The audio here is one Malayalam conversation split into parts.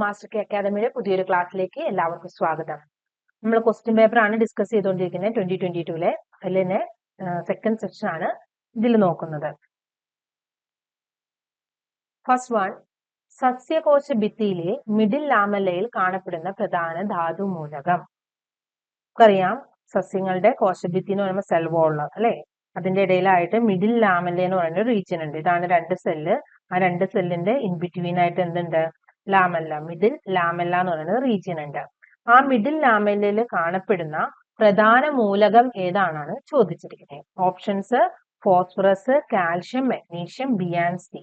മാസ്റ്റർ കെ അക്കാദമിയുടെ പുതിയൊരു ക്ലാസ്സിലേക്ക് എല്ലാവർക്കും സ്വാഗതം. നമ്മൾ ക്വസ്റ്റ്യൻ പേപ്പർ ആണ് ഡിസ്കസ് ചെയ്തുകൊണ്ടിരിക്കുന്നത് ട്വന്റി ട്വന്റി ടൂലെ അതിൽ തന്നെ സെക്കൻഡ് സെക്ഷൻ ആണ് ഇതിൽ നോക്കുന്നത്. ഫസ്റ്റ് വൺ സസ്യകോശ ഭിത്തിയിലെ മിഡിൽ ലാമല്ലയിൽ കാണപ്പെടുന്ന പ്രധാന ധാതു മൂലകം. നമുക്കറിയാം സസ്യങ്ങളുടെ കോശഭിത്തി എന്ന് പറയുമ്പോൾ സെൽ വോൾ അല്ലെ? അതിന്റെ ഇടയിലായിട്ട് മിഡിൽ ലാമല്ല എന്ന് പറയുന്ന റീജിയൻ ഉണ്ട്. ഇതാണ് രണ്ട് സെല്ല് ആ രണ്ട് സെല്ലിന്റെ ഇൻ ബിറ്റ്വീൻ ആയിട്ട് എന്തുണ്ട്? ലാമല്ല. മിഡിൽ ലാമെല്ല എന്ന് പറയുന്നത് റീജിയൻ ഉണ്ട്. ആ മിഡിൽ ലാമെല്ലയിൽ കാണപ്പെടുന്ന പ്രധാന മൂലകം ഏതാണെന്ന് ചോദിച്ചിരിക്കുന്നത്. Options phosphorus calcium magnesium B and C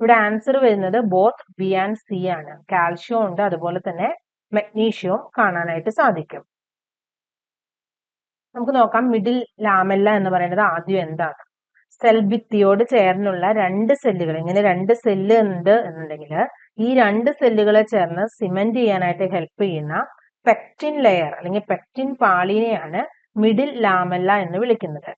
ഇവിടെ ആൻസർ വരുന്നത് ബോത്ത് ബി ആൻഡ് സി ആണ്. കാൽഷ്യം ഉണ്ട് അതുപോലെ തന്നെ മഗ്നീഷ്യവും കാണാനായിട്ട് സാധിക്കും. നമുക്ക് നോക്കാം മിഡിൽ ലാമെല്ല എന്ന് പറയുന്നത് ആദ്യം എന്താണ്? സെൽ ഭിത്തിയോട് ചേർന്നുള്ള രണ്ട് സെല്ലുകൾ ഇങ്ങനെ രണ്ട് സെല്ല് ഉണ്ട് എന്നുണ്ടെങ്കിൽ ഈ രണ്ട് സെല്ലുകളെ ചേർന്ന് സിമെന്റ് ചെയ്യാനായിട്ട് ഹെൽപ്പ് ചെയ്യുന്ന പെക്റ്റിൻ ലെയർ അല്ലെങ്കിൽ പെക്റ്റിൻ പാളിനെയാണ് മിഡിൽ ലാമെല്ല എന്ന് വിളിക്കുന്നത്.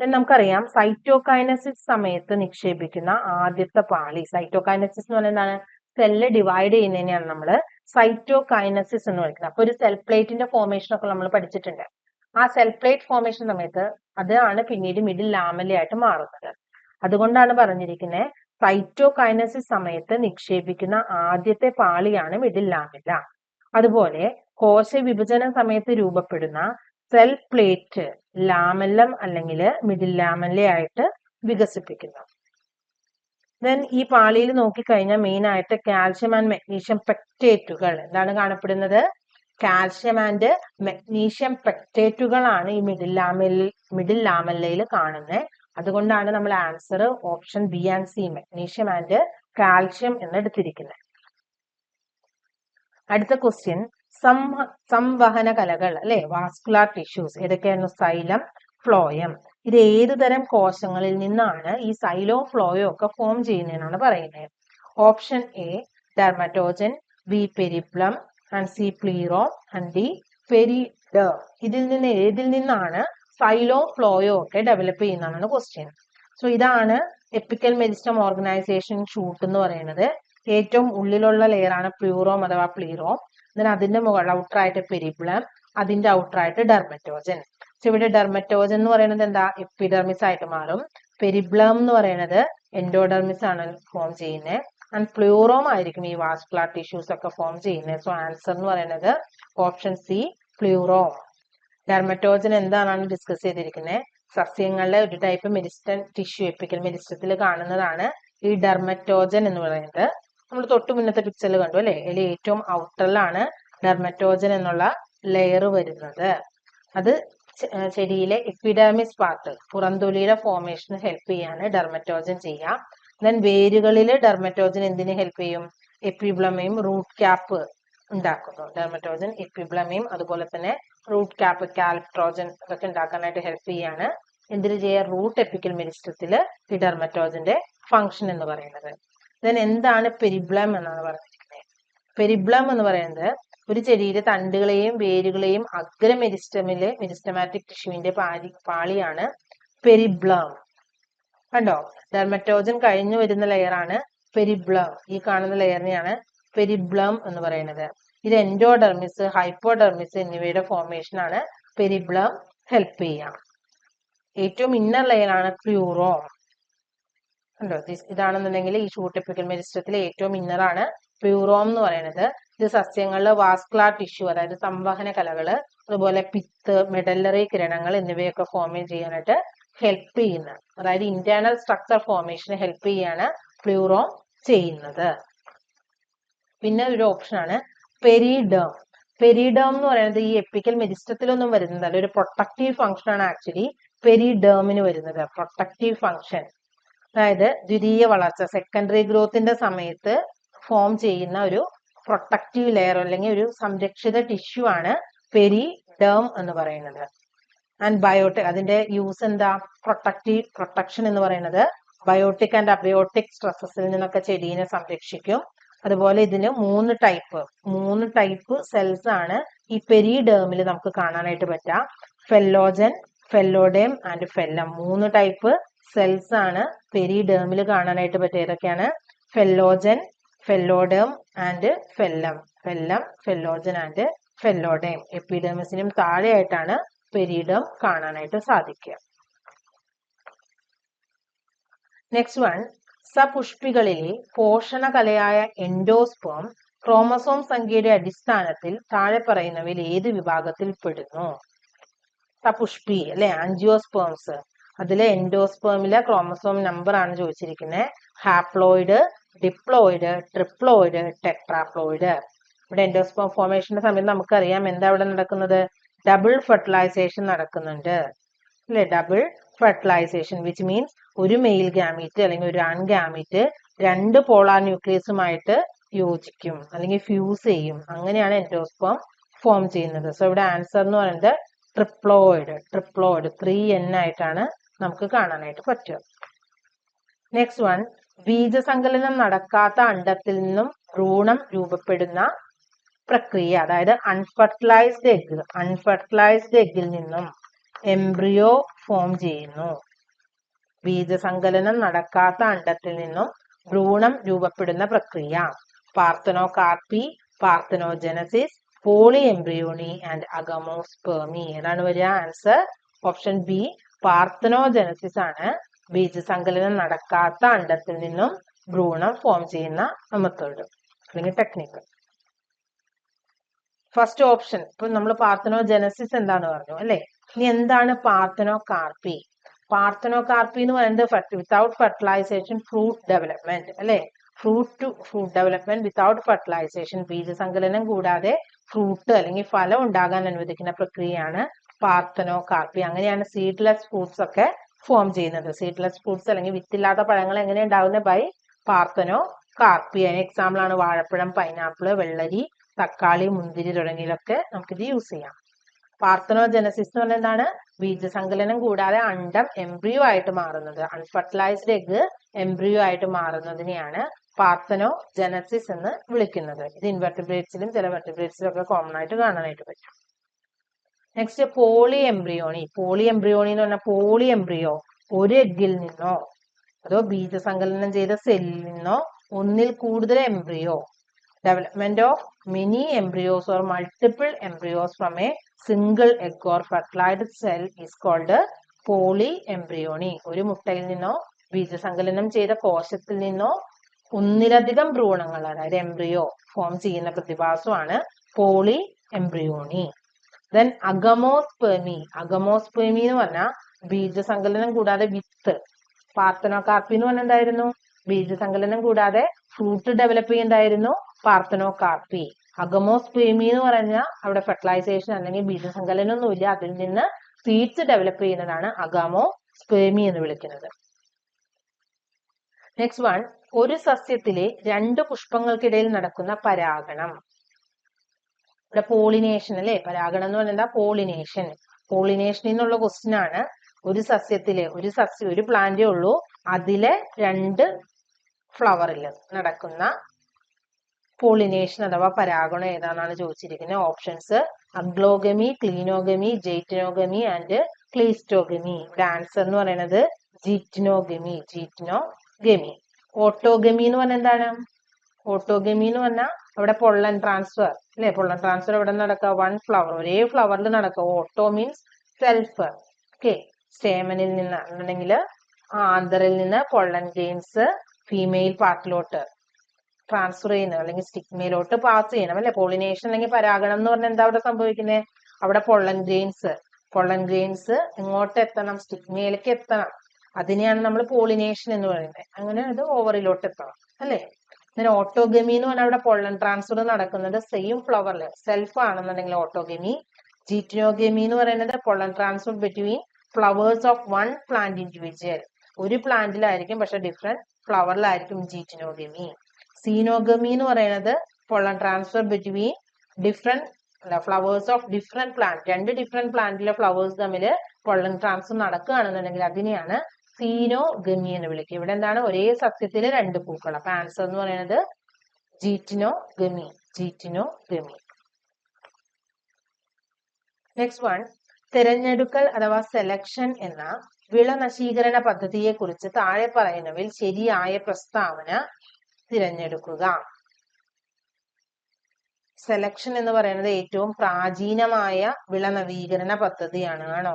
നമുക്കറിയാം സൈറ്റോകൈനസിസ് സമയത്ത് നിക്ഷേപിക്കുന്ന ആദ്യത്തെ പാളി. സൈറ്റോകൈനസിസ് എന്ന് പറയുന്നത് എന്താണ്? സെല്ല് ഡിവൈഡ് ചെയ്യുന്നതിനെയാണ് നമ്മൾ സൈറ്റോകൈനസിസ് എന്ന് വിളിക്കുന്നത്. അപ്പൊ ഒരു സെൽ പ്ലേറ്റിന്റെ ഫോർമേഷൻ ഒക്കെ നമ്മൾ പഠിച്ചിട്ടുണ്ട്. ആ സെൽ പ്ലേറ്റ് ഫോർമേഷൻ സമയത്ത് അതാണ് പിന്നീട് മിഡിൽ ലാമലയായിട്ട് മാറുന്നത്. അതുകൊണ്ടാണ് പറഞ്ഞിരിക്കുന്നത് സൈറ്റോകൈനസിസ് സമയത്ത് നിക്ഷേപിക്കുന്ന ആദ്യത്തെ പാളിയാണ് മിഡിൽ ലാമില്ല അതുപോലെ കോശ വിഭജന സമയത്ത് രൂപപ്പെടുന്ന സെൽ പ്ലേറ്റ് ലാമെല്ലം അല്ലെങ്കിൽ മിഡിൽ ലാമല്ലയായിട്ട് വികസിപ്പിക്കുന്നു. ദെൻ ഈ പാളിയിൽ നോക്കിക്കഴിഞ്ഞാൽ മെയിൻ ആയിട്ട് കാൽഷ്യം ആൻഡ് മെഗ്നീഷ്യം പെക്റ്റേറ്റുകൾ എന്താണ് കാണപ്പെടുന്നത്? കാൽഷ്യം ആൻഡ് മെഗ്നീഷ്യം പെക്റ്റേറ്റുകളാണ് ഈ മിഡിൽ ലാമൽ മിഡിൽ ലാമല്ലയിൽ കാണുന്നത് അതുകൊണ്ടാണ് നമ്മൾ answer option B and C magnesium and calcium എന്നെടുത്തിരിക്കുന്നത് അടുത്ത ക്വസ്റ്റ്യൻ സംവഹന കലകൾ അല്ലെ? Vascular tissues ഏതൊക്കെയായിരുന്നു? Xylem phloem. ഇത് ഏതു തരം കോശങ്ങളിൽ നിന്നാണ് ഈ സൈലോ ഫ്ലോയോ ഒക്കെ ഫോം ചെയ്യുന്നതെന്നാണ് പറയുന്നത്? Option A dermatogen B periblem and C plerome and D. Periderm ഇതിൽ നിന്ന് ഏതിൽ നിന്നാണ് സൈലോ ഫ്ലോയോ ഒക്കെ ഡെവലപ്പ് ചെയ്യുന്നതാണ് ക്വസ്റ്റ്യൻ സോ ഇതാണ് എപ്പിക്കൽ മെരിസ്റ്റം ഓർഗനൈസേഷൻ ഷൂട്ട് എന്ന് പറയുന്നത്. ഏറ്റവും ഉള്ളിലുള്ള ലെയർ ആണ് പ്യൂറോം അഥവാ പ്ലീറോം ദെൻ അതിന്റെ മുകളിൽ ഔട്ടറായിട്ട് പെരിപ്ലം അതിന്റെ ഔട്ടറായിട്ട് ഡെർമറ്റോജൻ സോ ഇവിടെ ഡെർമറ്റോജൻ എന്ന് പറയുന്നത് എന്താ? എപ്പിഡെർമിസ് ആയിട്ട് മാറും. പെരിബ്ലം എന്ന് പറയുന്നത് എൻഡോഡെർമിസ് ആണ് ഫോം ചെയ്യുന്നത് ആൻഡ് പ്ലൂറോം ആയിരിക്കും ഈ വാസ്കുലാർ ടിഷ്യൂസ് ഒക്കെ ഫോം ചെയ്യുന്നത് സോ ആൻസർ എന്ന് പറയുന്നത് ഓപ്ഷൻ സി പ്ലൂറോം ഡെർമറ്റോജൻ എന്താണെന്ന് ഡിസ്കസ് ചെയ്തിരിക്കുന്നത് സസ്യങ്ങളുടെ ഒരു ടൈപ്പ് മെരിസ്റ്റൻ ടിഷ്യൂ എപ്പിക്കൽ മെരിസ്റ്റത്തിൽ കാണുന്നതാണ് ഈ ഡെർമറ്റോജൻ എന്ന് പറയുന്നത്. നമ്മൾ തൊട്ടു മുന്നത്തെ പിക്ചറിൽ കണ്ടു അല്ലെ? അതിൽ ഏറ്റവും ഔട്ടറിലാണ് ഡെർമറ്റോജൻ എന്നുള്ള ലെയർ വരുന്നത്. അത് ചെടിയിലെ എപ്പിഡാമിസ് പാർട്ട് പുറന്തൊലിയുടെ ഫോർമേഷന് ഹെൽപ്പ് ചെയ്യാണ് ഡെർമറ്റോജൻ ചെയ്യാം. ദെൻ വേരുകളിൽ ഡെർമറ്റോജൻ എന്തിന് ഹെൽപ്പ് ചെയ്യും? എപ്പിബ്ലമയും റൂട്ട് ക്യാപ്പ് ഉണ്ടാക്കുന്നു. ഡെർമറ്റോജൻ ഇപ്പിബ്ലമയും അതുപോലെ തന്നെ റൂട്ട് ക്യാപ്പ് കാൽപ്ട്രോജൻ ഒക്കെ ഉണ്ടാക്കാനായിട്ട് ഹെൽപ്പ് ചെയ്യാണ്. എന്തിനു ചെയ്യുക റൂട്ട് എപ്പിക്കൽ മെരിസ്റ്റത്തിൽ ഈ ഡെർമറ്റോജന്റെ ഫംഗ്ഷൻ എന്ന് പറയുന്നത്. ദെൻ എന്താണ് പെരിബ്ലം എന്നാണ് പറഞ്ഞിരിക്കുന്നത് പെരിബ്ലം എന്ന് പറയുന്നത് ഒരു ചെടിയിലെ തണ്ടുകളെയും വേരുകളെയും അഗ്ര മെരിസ്റ്റമിലെ മെരിസ്റ്റമാറ്റിക് ടിഷ്യൂവിന്റെ പാലി പാളിയാണ് പെരിബ്ലം കണ്ടോ? ഡെർമറ്റോജൻ കഴിഞ്ഞു വരുന്ന ലെയറാണ് പെരിബ്ലം ഈ കാണുന്ന ലെയറിനെയാണ് പെരിബ്ലം എന്ന് പറയുന്നത്. ഇത് എൻഡോഡെർമിസ് ഹൈപ്പോഡെർമിസ് എന്നിവയുടെ ഫോർമേഷൻ ആണ്. പെരിബ്ലം ഹെൽപ്പ് ചെയ്യാം ഏറ്റവും ഇന്നർ ലെയറാണ് പ്യൂറോം കണ്ടോ? ഇതാണെന്നുണ്ടെങ്കിൽ ഈ ഷൂട്ടിപ്പിക്കൽ മെരിസ്റ്റത്തിലെ ഏറ്റവും ഇന്നറാണ് പ്യൂറോം എന്ന് പറയുന്നത്. ഇത് സസ്യങ്ങളിലെ വാസ്കുലാർ ടിഷ്യൂ അതായത് സംവഹന കലകൾ അതുപോലെ പിത്ത് മെഡല്ലറി കിരണങ്ങൾ എന്നിവയൊക്കെ ഫോം ചെയ്യാനായിട്ട് ഹെൽപ്പ് ചെയ്യുന്ന അതായത് ഇന്റേണൽ സ്ട്രക്ചർ ഫോർമേഷന് ഹെൽപ്പ് ചെയ്യാണ് പ്ലൂറോം ചെയ്യുന്നത്. പിന്നെ ഒരു ഓപ്ഷനാണ് പെരിഡേം പെരിഡേം എന്ന് പറയുന്നത് ഈ എപ്പിക്കൽ മെരിസ്റ്റത്തിലൊന്നും വരുന്നതല്ല. ഒരു പ്രൊട്ടക്റ്റീവ് ഫംഗ്ഷൻ ആണ് ആക്ച്വലി പെരിഡേമിന് വരുന്നത്. പ്രൊട്ടക്റ്റീവ് ഫംഗ്ഷൻ അതായത് ദ്വിതീയ വളർച്ച സെക്കൻഡറി ഗ്രോത്തിന്റെ സമയത്ത് ഫോം ചെയ്യുന്ന ഒരു പ്രൊട്ടക്റ്റീവ് ലെയർ അല്ലെങ്കിൽ ഒരു സംരക്ഷിത ടിഷ്യൂ ആണ് പെരിഡേം എന്ന് പറയുന്നത്. ആൻഡ് ബയോട്ടിക് അതിന്റെ യൂസ് എന്താ? പ്രൊട്ടക്റ്റീവ് പ്രൊട്ടക്ഷൻ എന്ന് പറയുന്നത് ബയോട്ടിക് ആൻഡ് അബയോട്ടിക് സ്ട്രെസ്സസിൽ നിന്നൊക്കെ ചെടീനെ സംരക്ഷിക്കും. അതുപോലെ ഇതിന് മൂന്ന് ടൈപ്പ് മൂന്ന് ടൈപ്പ് സെൽസ് ആണ് ഈ പെരിഡേമിൽ നമുക്ക് കാണാനായിട്ട് പറ്റുക ഫെല്ലോജൻ ഫെല്ലോഡേം ആൻഡ് ഫെല്ലം മൂന്ന് ടൈപ്പ് സെൽസ് ആണ് പെരിഡേമിൽ കാണാനായിട്ട് പറ്റുക ഏതൊക്കെയാണ്? Phellogen phelloderm and phellem phellem phellogen and phelloderm എപ്പിഡേമിസിനും താഴെയായിട്ടാണ് പെരിഡം കാണാനായിട്ട് സാധിക്കുക. നെക്സ്റ്റ് വൺ സപുഷ്പികളിലെ പോഷണകലയായ എൻഡോസ്പോം ക്രോമസോം സംഖ്യയുടെ അടിസ്ഥാനത്തിൽ താഴെ പറയുന്നവയിൽ ഏത് വിഭാഗത്തിൽ പെടുന്നു? സപുഷ്പി അല്ലെ? ആൻജിയോസ്പേംസ്. അതിലെ എൻഡോസ്പേമിലെ ക്രോമസോം നമ്പർ ആണ് ചോദിച്ചിരിക്കുന്നത് ഹാപ്ലോയിഡ് ഡിപ്ലോയിഡ് ട്രിപ്ലോയിഡ് ടെട്രാപ്ലോയിഡ്. ഇവിടെ എൻഡോസ്പേം ഫോർമേഷന്റെ സമയത്ത് നമുക്കറിയാം എന്താ ഇവിടെ നടക്കുന്നത്? ഡബിൾ ഫെർട്ടിലൈസേഷൻ നടക്കുന്നുണ്ട്. അല്ലെ? ഡബിൾ ഫെർട്ടിലൈസേഷൻ വിച്ച് മീൻസ് ഒരു മെയിൽ ഗാമീറ്റ് അല്ലെങ്കിൽ ഒരു ആൺ ഗാമീറ്റ് രണ്ട് പോളാർ ന്യൂക്ലിയസുമായിട്ട് യോജിക്കും അല്ലെങ്കിൽ ഫ്യൂസ് ചെയ്യും. അങ്ങനെയാണ് എൻഡോസ്പോം ഫോം ചെയ്യുന്നത്. സോ ഇവിടെ ആൻസർ എന്ന് പറയുന്നത് ട്രിപ്ലോയിഡ് ട്രിപ്ലോയിഡ് ത്രീ എൻ ആയിട്ടാണ് നമുക്ക് കാണാനായിട്ട് പറ്റുക. നെക്സ്റ്റ് വൺ ബീജസങ്കലനം നടക്കാത്ത അണ്ടത്തിൽ നിന്നും ഭ്രൂണം രൂപപ്പെടുന്ന പ്രക്രിയ അതായത് അൺഫെർട്ടിലൈസ്ഡ് എഗ് അൺഫെർട്ടിലൈസ്ഡ് എഗ്ഗിൽ നിന്നും എംബ്രിയോ ഫോം ചെയ്യുന്നു. ബീജസങ്കലനം നടക്കാത്ത അണ്ടത്തിൽ നിന്നും ഭ്രൂണം രൂപപ്പെടുന്ന പ്രക്രിയ. Parthenocarpy parthenogenesis polyembryony and agamospermy. ഏതാണ് വരിക? ആൻസർ ഓപ്ഷൻ ബി പാർത്തനോജനസിസ് ആണ്. ബീജസങ്കലനം നടക്കാത്ത അണ്ടത്തിൽ നിന്നും ഭ്രൂണം ഫോം ചെയ്യുന്ന മെത്തേഡ് അല്ലെങ്കിൽ ടെക്നിക്ക് ഫസ്റ്റ് ഓപ്ഷൻ ഇപ്പൊ നമ്മൾ പാർത്തനോജനസിസ് എന്താന്ന് പറഞ്ഞു അല്ലെ? ഇനി എന്താണ് പാർത്തനോ കാർപ്പി പാർത്തനോ കാർപ്പി എന്ന് പറയുന്നത് വിത്തൗട്ട് ഫെർട്ടിലൈസേഷൻ ഫ്രൂട്ട് ഡെവലപ്മെന്റ് അല്ലെ? Fruit to fruit development without fertilization ബീജസങ്കലനം കൂടാതെ ഫ്രൂട്ട് അല്ലെങ്കിൽ ഫലം ഉണ്ടാകാൻ അനുവദിക്കുന്ന പ്രക്രിയയാണ് പാർത്തനോ കാർപ്പി അങ്ങനെയാണ് സീഡ്ലെസ് ഫ്രൂട്ട്സ് ഒക്കെ ഫോം ചെയ്യുന്നത്. സീഡ്ലെസ് ഫ്രൂട്ട്സ് അല്ലെങ്കിൽ വിത്തില്ലാത്ത പഴങ്ങൾ എങ്ങനെ ഉണ്ടാകുന്നത് ബൈ പാർത്തനോ കാർപ്പി അതിന് എക്സാമ്പിൾ ആണ് വാഴപ്പഴം പൈനാപ്പിൾ വെള്ളരി തക്കാളി മുന്തിരി തുടങ്ങിയതൊക്കെ നമുക്കിത് യൂസ് ചെയ്യാം. പാർത്തനോജനസിസ് എന്ന് പറഞ്ഞാൽ എന്താണ്? ബീജസങ്കലനം കൂടാതെ അണ്ടം എംബ്രിയോ ആയിട്ട് മാറുന്നത്. അൺഫെർട്ടിലൈസ്ഡ് എഗ് എംബ്രിയോ ആയിട്ട് മാറുന്നതിനെയാണ് പാർത്തനോ ജനസിസ് എന്ന് വിളിക്കുന്നത്. ഇത് ഇൻവെർട്ടിബ്രേറ്റ്സിലും ചില വെർട്ടിബ്രേറ്റ്സിലും ഒക്കെ കോമൺ ആയിട്ട് കാണാനായിട്ട് പറ്റും. Next polyembryony polyembryony എന്ന് പറഞ്ഞാൽ പോളി എംബ്രിയോ ഒരു എഗ്ഗിൽ നിന്നോ അതോ ബീജസങ്കലനം ചെയ്ത സെല്ലിൽ നിന്നോ ഒന്നിൽ കൂടുതൽ embryo development of many embryos or multiple embryos from a egg or or cell cell called polyembryony ഒരു മുട്ടയിൽ നിന്നോ ബീജസങ്കലനം ചെയ്ത കോശത്തിൽ നിന്നോ ഒന്നിലധികം ഭ്രൂണങ്ങൾ അതായത് എംബ്രിയോ ഫോം ചെയ്യുന്ന പ്രതിഭാസമാണ് polyembryony then agamospermy agamospermy എന്ന് പറഞ്ഞാൽ ബീജസങ്കലനം കൂടാതെ വിത്ത്. പാർത്തനോകാർപ്പി എന്ന് പറഞ്ഞാൽ എന്തായിരുന്നു? ബീജസങ്കലനം കൂടാതെ ഫ്രൂട്ട് ഡെവലപ്പ് ചെയ്യുന്നതായിരുന്നു പാർത്തനോ കാർപ്പി അഗമോസ്പേമി എന്ന് പറഞ്ഞാൽ അവിടെ ഫെർട്ടിലൈസേഷൻ അല്ലെങ്കിൽ ബീജസങ്കലനം ഒന്നുമില്ല അതിൽ നിന്ന് സീഡ്സ് ഡെവലപ്പ് ചെയ്യുന്നതാണ് അഗാമോ സ്പേമി എന്ന് വിളിക്കുന്നത്. നെക്സ്റ്റ് വൺ ഒരു സസ്യത്തിലെ രണ്ട് പുഷ്പങ്ങൾക്കിടയിൽ നടക്കുന്ന പരാഗണം. ഇവിടെ പോളിനേഷൻ അല്ലെ? പരാഗണം എന്ന് പറഞ്ഞാൽ പോളിനേഷൻ പോളിനേഷൻ എന്നുള്ള ക്വസ്റ്റ്യൻ ആണ് ഒരു സസ്യത്തിലെ ഒരു സസ്യം ഒരു പ്ലാന്റേ ഉള്ളൂ. അതിലെ രണ്ട് ഫ്ലവറിൽ നടക്കുന്ന പോളിനേഷൻ അഥവാ പരാഗണം ഏതാണെന്നാണ് ചോദിച്ചിരിക്കുന്നത് options autogamy xenogamy geitonogamy and cleistogamy ഇവിടെ ആൻസർ എന്ന് പറയുന്നത് ജീറ്റിനോഗമി ജീറ്റിനോഗമി ഓട്ടോഗമി എന്ന് പറഞ്ഞാൽ എന്താണ്? ഓട്ടോഗമി എന്ന് പറഞ്ഞാൽ അവിടെ പൊള്ളൻ ട്രാൻസ്ഫർ അല്ലെ? പൊള്ളൻ ട്രാൻസ്ഫർ എവിടെ നടക്കുക വൺ ഫ്ലവർ ഒരേ ഫ്ലവറിൽ നടക്കുക ഓട്ടോ മീൻസ് സെൽഫ് ഓക്കെ സ്റ്റേമനിൽ നിന്ന്. അല്ലെങ്കിൽ ആന്തറിൽ നിന്ന് പൊള്ളൻ ഗെയിംസ് ഫീമെയിൽ പാർട്ടിലോട്ട് ട്രാൻസ്ഫർ ചെയ്യുന്നത്. അല്ലെങ്കിൽ സ്റ്റിഗ്മയിലോട്ട് പാസ് ചെയ്യണം അല്ലെ? പോളിനേഷൻ അല്ലെങ്കിൽ പരാഗണം എന്ന് പറഞ്ഞാൽ എന്താ അവിടെ സംഭവിക്കുന്നത് അവിടെ പൊള്ളൻ ഗ്രെയിൻസ് പൊള്ളൻ ഗ്രെയിൻസ് ഇങ്ങോട്ട് എത്തണം സ്റ്റിഗ്മയിലേക്ക് എത്തണം. അതിനെയാണ് നമ്മൾ പോളിനേഷൻ എന്ന് പറയുന്നത്. അങ്ങനെ അത് ഓവറിലോട്ട് എത്തണം അല്ലേ? അങ്ങനെ ഓട്ടോഗമി എന്ന് പറഞ്ഞാൽ അവിടെ പൊള്ളൻ ട്രാൻസ്ഫർ നടക്കുന്നത് സെയിം ഫ്ലവറിൽ സെൽഫ് ആണെന്നുണ്ടെങ്കിൽ ഓട്ടോഗമി ജീറ്റിനോഗമി എന്ന് പറയുന്നത് pollen transfer between flowers of one plant individual ഒരു പ്ലാന്റിലായിരിക്കും പക്ഷെ ഡിഫറെന്റ് ഫ്ലവറിലായിരിക്കും ജീറ്റിനോഗമി സീനോഗമി എന്ന് പറയുന്നത് pollen transfer between different flowers of different plant രണ്ട് ഡിഫറെന്റ് പ്ലാന്റിലെ ഫ്ലവേഴ്സ് തമ്മിൽ പൊള്ളൻ ട്രാൻസ്ഫർ നടക്കുകയാണെന്നുണ്ടെങ്കിൽ അതിനെയാണ് സീനോഗമി എന്ന് വിളിക്കുക. ഇവിടെ എന്താണ്? ഒരേ സസ്യത്തിലെ രണ്ട് പൂക്കൾ അപ്പൊ ആൻസർ എന്ന് പറയുന്നത് geitonogamy geitonogamy next one തിരഞ്ഞെടുക്കൽ അഥവാ സെലക്ഷൻ എന്ന വിള നശീകരണ പദ്ധതിയെ കുറിച്ച് താഴെ പറയുന്നവയിൽ ശരിയായ പ്രസ്താവന തിരഞ്ഞെടുക്കുക. സെലക്ഷൻ എന്ന് പറയുന്നത് ഏറ്റവും പ്രാചീനമായ വിള നവീകരണ പദ്ധതിയാണ് ആണോ?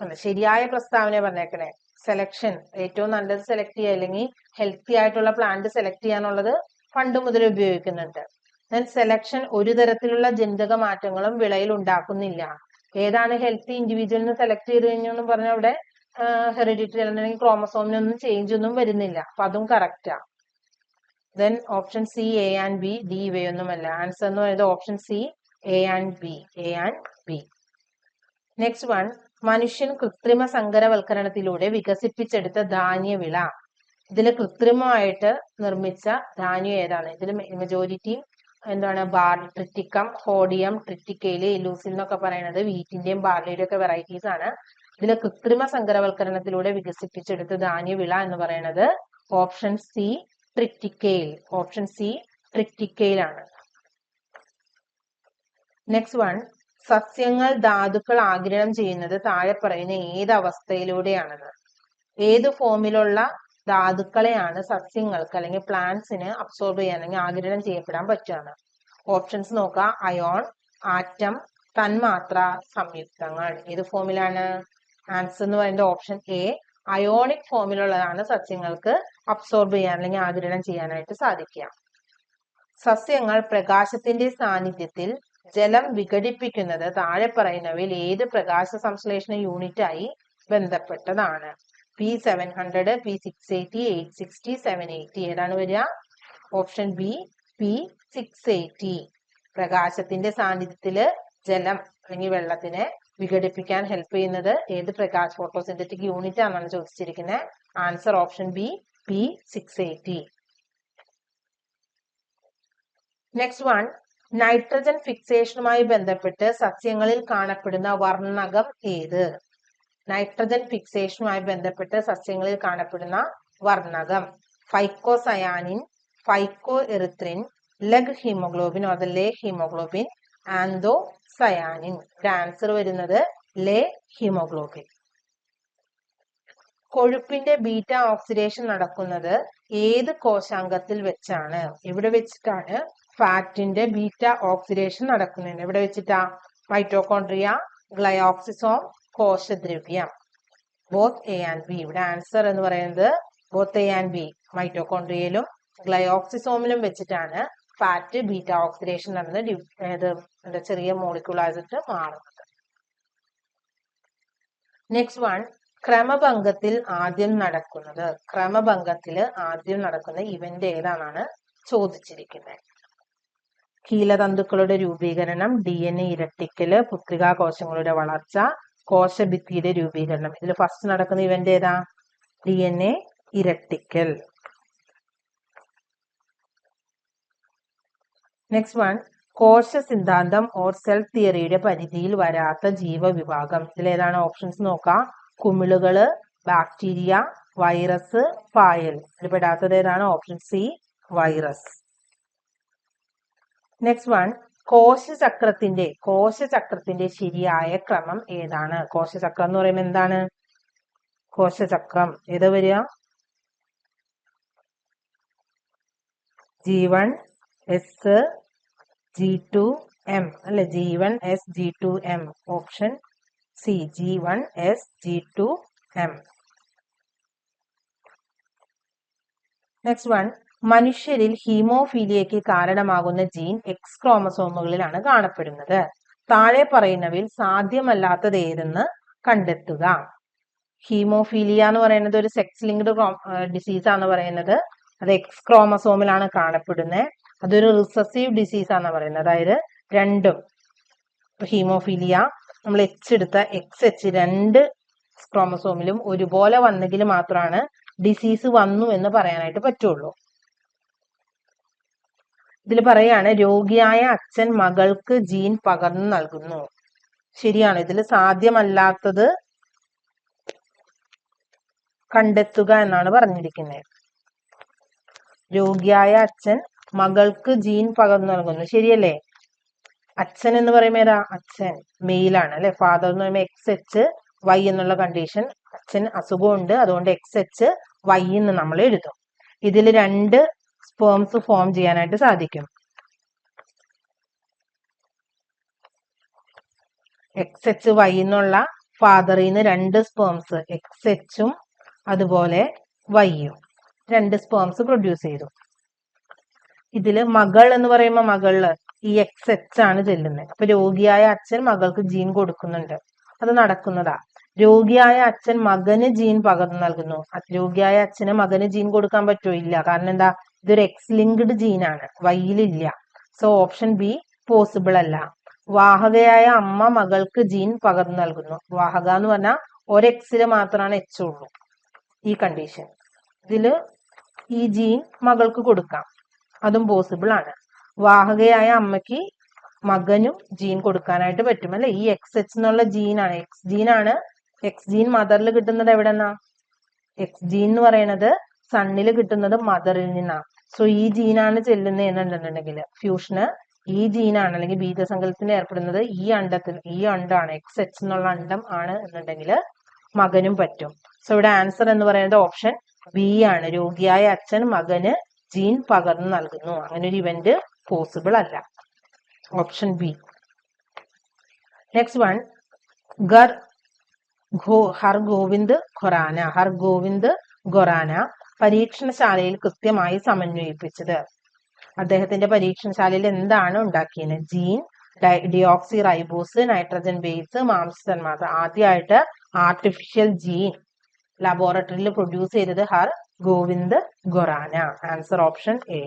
അല്ല. ശരിയായ പ്രസ്താവന പറഞ്ഞേക്കണേ. സെലക്ഷൻ ഏറ്റവും നല്ലത് സെലക്ട് ചെയ്യുക അല്ലെങ്കിൽ ഹെൽത്തി ആയിട്ടുള്ള പ്ലാന്റ് സെലക്ട് ചെയ്യാനുള്ളത് പണ്ട് മുതൽ ഉപയോഗിക്കുന്നുണ്ട്. ദെൻ സെലക്ഷൻ ഒരു തരത്തിലുള്ള ജനിതക മാറ്റങ്ങളും വിളയിൽ ഉണ്ടാക്കുന്നില്ല. ഏതാണ് ഹെൽത്തി ഇൻഡിവിജ്വലിന് സെലക്ട് ചെയ്ത് കഴിഞ്ഞെന്ന് പറഞ്ഞ അവിടെ? ഹെറിഡിറ്ററി അല്ലെങ്കിൽ ക്രോമസോമിനൊന്നും ചേഞ്ച് ഒന്നും വരുന്നില്ല. അപ്പൊ അതും correct then option C A and B D ഇവയൊന്നുമല്ല. Answer എന്ന് പറയുന്നത് option C A and B A and B next one മനുഷ്യൻ കൃത്രിമ സങ്കരവൽക്കരണത്തിലൂടെ വികസിപ്പിച്ചെടുത്ത ധാന്യവിള ഇതിൽ കൃത്രിമമായിട്ട് നിർമ്മിച്ച ധാന്യം ഏതാണ്? ഇതിൽ മെജോറിറ്റി എന്താണ്? ബാർ ട്രിറ്റിക്കം ഹോഡിയം ട്രിറ്റിക്കയിൽ ലൂസിൽ എന്നൊക്കെ പറയുന്നത് വീറ്റിന്റെയും ബാർലിയുടെയും ഒക്കെ വെറൈറ്റീസ് ആണ്. ഇതിൽ കൃത്രിമ സങ്കരവൽക്കരണത്തിലൂടെ വികസിപ്പിച്ചെടുത്ത ധാന്യവിള എന്ന് പറയുന്നത് ഓപ്ഷൻ സി ട്രിറ്റിക്കയിൽ ഓപ്ഷൻ സി ട്രിറ്റിക്കയിലാണ് നെക്സ്റ്റ് വൺ സസ്യങ്ങൾ ധാതുക്കൾ ആഗിരണം ചെയ്യുന്നത് താഴെ പറയുന്ന ഏത് അവസ്ഥയിലൂടെയാണത്? ഏത് ഫോമിലുള്ള ധാതുക്കളെയാണ് സസ്യങ്ങൾക്ക് അല്ലെങ്കിൽ പ്ലാന്റ്സിന് അബ്സോർബ് ചെയ്യാൻ അല്ലെങ്കിൽ ആഗിരണം ചെയ്യപ്പെടാൻ പറ്റുകയാണ്? ഓപ്ഷൻസ് നോക്കുക. അയോൺ ആറ്റം തന്മാത്ര സംയുക്തങ്ങൾ. ഏത് ഫോമിലാണ് ആൻസർ എന്ന് പറയുന്നത് ഓപ്ഷൻ എ അയോണിക് ഫോമിലുള്ളതാണ് സസ്യങ്ങൾക്ക് അബ്സോർബ് ചെയ്യാൻ അല്ലെങ്കിൽ ആഗിരണം ചെയ്യാനായിട്ട് സാധിക്കുക. സസ്യങ്ങൾ പ്രകാശത്തിന്റെ സാന്നിധ്യത്തിൽ ജലം വിഘടിപ്പിക്കുന്നത് താഴെ പറയുന്നവയിൽ ഏത് പ്രകാശ സംശ്ലേഷണ യൂണിറ്റായി ബന്ധപ്പെട്ടതാണ്? P seven hundred P six eighty eight sixty seven eighty ഏതാണ് വരിക? Option B P six eighty പ്രകാശത്തിന്റെ സാന്നിധ്യത്തിൽ ജലം അല്ലെങ്കിൽ വെള്ളത്തിനെ വിഘടിപ്പിക്കാൻ ഹെൽപ്പ് ചെയ്യുന്നത് ഏത് പ്രകാശ് ഫോട്ടോസിന്തറ്റിക് യൂണിറ്റ് ആണെന്നാണ് ചോദിച്ചിരിക്കുന്നത് answer option B P six eighty next one nitrogen ഫിക്സേഷനുമായി ബന്ധപ്പെട്ട് സസ്യങ്ങളിൽ കാണപ്പെടുന്ന വർണകം ഏത്? നൈട്രജൻ ഫിക്സേഷനുമായി ബന്ധപ്പെട്ട് സസ്യങ്ങളിൽ കാണപ്പെടുന്ന വർണകം. Phycocyanin phycoerythrin leghaemoglobin അതല്ലേ ഹീമോഗ്ലോബിൻ ആൻഡോ സയാനിൻ ഇവിടെ ആൻസർ വരുന്നത് ലെ ഹീമോഗ്ലോബിൻ കൊഴുപ്പിന്റെ ബീറ്റ ഓക്സിഡേഷൻ നടക്കുന്നത് ഏത് കോശാംഗത്തിൽ വെച്ചാണ്? ഇവിടെ വെച്ചിട്ടാണ്? ഫാറ്റിന്റെ ബീറ്റ ഓക്സിഡേഷൻ നടക്കുന്നത്. എവിടെ വെച്ചിട്ടാ? മൈറ്റോകോൺഡ്രിയ ഗ്ലയോക്സിസോം കോശദ്രവ്യം. ബോത്ത് എ ആൻഡ് ബി ഇവിടെ ആൻസർ എന്ന് പറയുന്നത് ബോത്ത് എ ആൻഡ് ബി മൈറ്റോകോൺട്രിയയിലും ഗ്ലയോക്സിസോമിലും വെച്ചിട്ടാണ് ഫാറ്റ് ബീറ്റ ഇത് എന്താ ചെറിയ മോളിക്യൂളായിട്ട് മാറുന്നത്. നെക്സ്റ്റ് വൺ ക്രമഭംഗത്തിൽ ആദ്യം നടക്കുന്നത്. ക്രമഭംഗത്തിൽ ആദ്യം നടക്കുന്ന ഇവന്റ് ഏതാണെന്നാണ് ചോദിച്ചിരിക്കുന്നത് കീലതന്തുക്കളുടെ രൂപീകരണം ഡി എൻ എ ഇരട്ടിക്കൽ പുത്രികാ കോശങ്ങളുടെ വളർച്ച കോശഭിത്തിയുടെ രൂപീകരണം. ഇതിൽ ഫസ്റ്റ് നടക്കുന്ന ഇവന്റ് ഏതാ? ഡി എൻ എ ഇരട്ടിക്കൽ. നെക്സ്റ്റ് വൺ കോശ സിദ്ധാന്തം ഓർ സെൽ തിയറിയുടെ പരിധിയിൽ വരാത്ത ജീവവിഭാഗം. ഇതിൽ ഏതാണ് ഓപ്ഷൻസ് നോക്കാം. കുമിളുകൾ ബാക്ടീരിയ വൈറസ് ഫയൽ ഇതിൽ ഏതാണ്? Option C virus next one കോശചക്രത്തിന്റെ കോശചക്രത്തിന്റെ ശരിയായ ക്രമം ഏതാണ്? കോശചക്രം എന്ന് പറയുമ്പോൾ എന്താണ്? കോശചക്രം ഏതാ വരിക? G one S G two M അല്ലെ? G one S G two M option C G one S G two M next one മനുഷ്യരിൽ ഹീമോഫീലിയയ്ക്ക് കാരണമാകുന്ന ജീൻ എക്സ് ക്രോമസോമുകളിലാണ് കാണപ്പെടുന്നത്. താഴെ പറയുന്നവയിൽ സാധ്യമല്ലാത്തത് ഏതെന്ന് കണ്ടെത്തുക. ഹീമോഫീലിയ എന്ന് പറയുന്നത് ഒരു സെക്സ് ലിങ്ക്ഡ് ഡിസീസ് ആണ് പറയുന്നത്. അത് എക്സ് ക്രോമസോമിലാണ് കാണപ്പെടുന്നത്. അതൊരു റിസസീവ് ഡിസീസ് ആണ് പറയുന്നത്. അതായത് രണ്ടും. ഹീമോഫീലിയ നമ്മൾ എച്ച് എടുത്ത എക്സ് എച്ച് രണ്ട് ക്രോമസോമിലും ഒരുപോലെ വന്നെങ്കിൽ മാത്രമാണ് ഡിസീസ് വന്നു എന്ന് പറയാനായിട്ട് പറ്റുള്ളൂ. ഇതിൽ പറയാണ് രോഗിയായ അച്ഛൻ മകൾക്ക് ജീൻ പകർന്നു നൽകുന്നു. ശരിയാണ് ഇതിൽ സാധ്യമല്ലാത്തത് കണ്ടെത്തുക എന്നാണ് പറഞ്ഞിരിക്കുന്നത്. രോഗിയായ അച്ഛൻ മകൾക്ക് ജീൻ പകർന്നു നൽകുന്നു. ശരിയല്ലേ? അച്ഛൻ എന്ന് പറയുമ്പോൾ ഏതാ? അച്ഛൻ. മെയിലാണ് അല്ലെ? ഫാദർ എന്ന് പറയുമ്പോൾ എക്സ് എച്ച് വൈ എന്നുള്ള കണ്ടീഷൻ അച്ഛൻ അസുഖമുണ്ട്. അതുകൊണ്ട് എക്സ് എച്ച് വൈ എന്ന് നമ്മൾ എഴുതും. ഇതിൽ രണ്ട് സ്പേംസ് ഫോം ചെയ്യാനായിട്ട് സാധിക്കും. എക്സ് എച്ച് വൈ എന്നുള്ള ഫാദറിൽ നിന്ന് രണ്ട് സ്പേംസ് എക്സ് എച്ചും അതുപോലെ വൈയും രണ്ട് സ്പേംസ് പ്രൊഡ്യൂസ് ചെയ്തു. ഇതിൽ മകൾ എന്ന് പറയുമ്പോൾ മകളിൽ ഈ എക്സ് എച്ച് ആണ് ചെല്ലുന്നത് അപ്പൊ രോഗിയായ അച്ഛൻ മകൾക്ക് ജീൻ കൊടുക്കുന്നുണ്ട്. അത് നടക്കുന്നതാ. രോഗിയായ അച്ഛൻ മകന് ജീൻ പകർന്നു നൽകുന്നു. രോഗിയായ അച്ഛന് മകന് ജീൻ കൊടുക്കാൻ പറ്റുമോ ഇല്ല? കാരണം എന്താ? ഇതൊരു എക്സ് ലിങ്ക്ഡ് ജീനാണ്. വൈയിലില്ല സോ ഓപ്ഷൻ ബി പോസിബിൾ അല്ല. വാഹകയായ അമ്മ മകൾക്ക് ജീൻ പകർന്നു നൽകുന്നു. വാഹക എന്ന് പറഞ്ഞാൽ ഒരു എക്സിൽ മാത്രമാണ് എച്ച് ഉള്ളൂ. ഈ കണ്ടീഷൻ ഇതിൽ ഈ ജീൻ മകൾക്ക് കൊടുക്കാം. അതും പോസിബിൾ ആണ്. വാഹകയായ അമ്മയ്ക്ക് മകനും ജീൻ കൊടുക്കാനായിട്ട് പറ്റും അല്ലെ? ഈ എക്സ് എച്ച് എന്നുള്ള ജീനാണ് എക്സ് ജീനാണ് എക്സ് ജീൻ മദറിൽ കിട്ടുന്നത് എവിടെ നിന്നാ എക്സ് ജീൻ എന്ന് പറയുന്നത് സണ്ണിൽ കിട്ടുന്നത് മദറിൽ നിന്നാ. സോ ഈ ജീനാണ് ചെല്ലുന്നത് എന്നുണ്ടെന്നുണ്ടെങ്കിൽ ഫ്യൂഷന് ഈ ജീനാണ് അല്ലെങ്കിൽ ബീജസങ്കലത്തിന് ഏർപ്പെടുന്നത് ഈ അണ്ടത്തിൽ ഈ അണ്ടാണ് എക്സ് എച്ച് എന്നുള്ള അണ്ടം ആണ് എന്നുണ്ടെങ്കിൽ മകനും പറ്റും. സോ ഇവിടെ ആൻസർ എന്ന് പറയുന്നത് ഓപ്ഷൻ ബി ആണ്. രോഗിയായ അച്ഛൻ മകന് ജീൻ പകർന്നു നൽകുന്നു. അങ്ങനെ ഒരു ഇവന്റ് പോസിബിൾ അല്ല. ഓപ്ഷൻ ബി നെക്സ്റ്റ് വൺ ഗർ ഗോ ഹർ ഗോവിന്ദ് ഖൊറാന. ഹർ ഗോവിന്ദ് ഖൊറാന പരീക്ഷണശാലയിൽ കൃത്യമായി സമന്വയിപ്പിച്ചത്. അദ്ദേഹത്തിന്റെ പരീക്ഷണശാലയിൽ എന്താണ് ഉണ്ടാക്കിയത്? Gene deoxyribose nitrogen base മാംസ തന്മാത്ര ആദ്യമായിട്ട് ആർട്ടിഫിഷ്യൽ ജീൻ ലബോറട്ടറിയിൽ പ്രൊഡ്യൂസ് ചെയ്തത് Har Gobind Khorana answer option A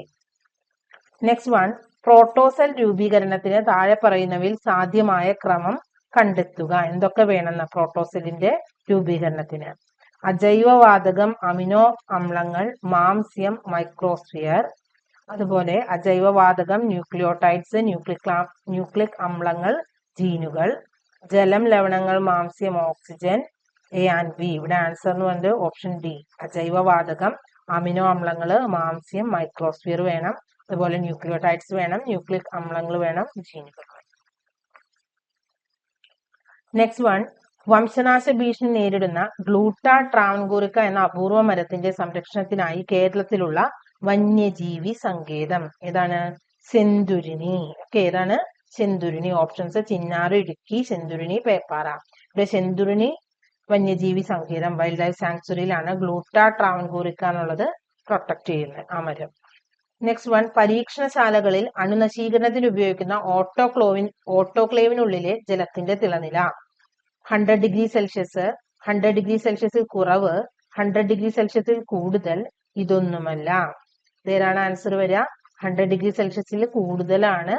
next one protocell രൂപീകരണത്തിന് താഴെ പറയുന്നവയിൽ സാധ്യമായ ക്രമം കണ്ടെത്തുക. എന്തൊക്കെ വേണമെന്ന പ്രോട്ടോസെല്ലിന്റെ രൂപീകരണത്തിന്? അജൈവവാതകം അമിനോ അമ്ലങ്ങൾ മാംസ്യം മൈക്രോസ്ഫിയർ അതുപോലെ അജൈവവാതകം ന്യൂക്ലിയോടൈഡ്സ് ന്യൂക്ലിക് ന്യൂക്ലിക് അമ്ലങ്ങൾ ജീനുകൾ. ജലം ലവണങ്ങൾ മാംസ്യം ഓക്സിജൻ എ ആൻഡ് ബി ഇവിടെ ആൻസർ എന്ന് പറയുന്നത് ഓപ്ഷൻ ഡി അജൈവവാതകം അമിനോ അമ്ലങ്ങൾ മാംസ്യം മൈക്രോസ്ഫിയർ വേണം. അതുപോലെ ന്യൂക്ലിയോടൈഡ്സ് വേണം. ന്യൂക്ലിക് അമ്ലങ്ങൾ വേണം. ജീനുകൾ നെക്സ്റ്റ് വൺ വംശനാശ ഭീഷണി നേരിടുന്ന ഗ്ലൂട്ട ട്രാവൻകൂറിക്ക എന്ന അപൂർവ മരത്തിന്റെ സംരക്ഷണത്തിനായി കേരളത്തിലുള്ള വന്യജീവി സങ്കേതം. ഏതാണ്? സെന്തുരിണി. ഓക്കെ ഏതാണ്? സെന്തുരിണി. ഓപ്ഷൻസ് ചിന്നാറ് ഇടുക്കി സെന്തുരിണി പേപ്പാറ. ഇവിടെ സെന്തുരിണി വന്യജീവി സങ്കേതം വൈൽഡ് ലൈഫ് സാങ്ച്വറിയിലാണ് ഗ്ലൂട്ട ട്രാവൻകൂറിക്ക എന്നുള്ളത് പ്രൊട്ടക്ട് ചെയ്യുന്നത് ആ മരം. നെക്സ്റ്റ് വൺ പരീക്ഷണശാലകളിൽ അണുനശീകരണത്തിന് ഉപയോഗിക്കുന്ന ഓട്ടോക്ലോവിൻ ഓട്ടോക്ലേവിനുള്ളിലെ ജലത്തിന്റെ തിളനില. Hundred degree Celsius hundred degree സെൽഷ്യസിൽ കുറവ് ഹൺഡ്രഡ് ഡിഗ്രി സെൽഷ്യസിൽ കൂടുതൽ ഇതൊന്നുമല്ല. ഇതേരാണ് ആൻസർ വരിക. ഹൺഡ്രഡ് ഡിഗ്രി സെൽഷ്യസിൽ കൂടുതലാണ്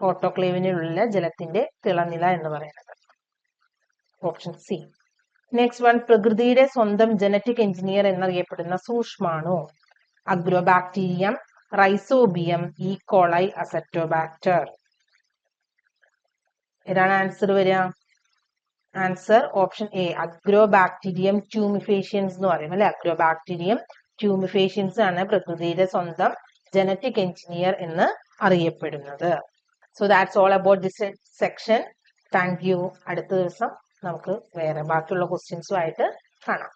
ഓട്ടോക്ലേവിനുള്ള ജലത്തിന്റെ തിളനില എന്ന് പറയുന്നത്. ഓപ്ഷൻ സി നെക്സ്റ്റ് വൺ പ്രകൃതിയുടെ സ്വന്തം ജനറ്റിക് എഞ്ചിനീയർ എന്നറിയപ്പെടുന്ന സൂക്ഷ്മാണു. Agrobacterium rhizobium E coli azotobacter ഏതാണ് ആൻസർ വരിക? Answer option A agrobacterium tumefaciens എന്ന് പറയും അല്ലെ? അഗ്രോബാക്ടീരിയം ട്യൂമിഫേഷ്യൻസ് ആണ് പ്രകൃതിയുടെ സ്വന്തം ജനറ്റിക് എഞ്ചിനീയർ എന്ന് അറിയപ്പെടുന്നത്. So that's all about this section thank you അടുത്ത ദിവസം നമുക്ക് വേറെ ബാക്കിയുള്ള ക്വസ്റ്റ്യൻസുമായിട്ട് കാണാം.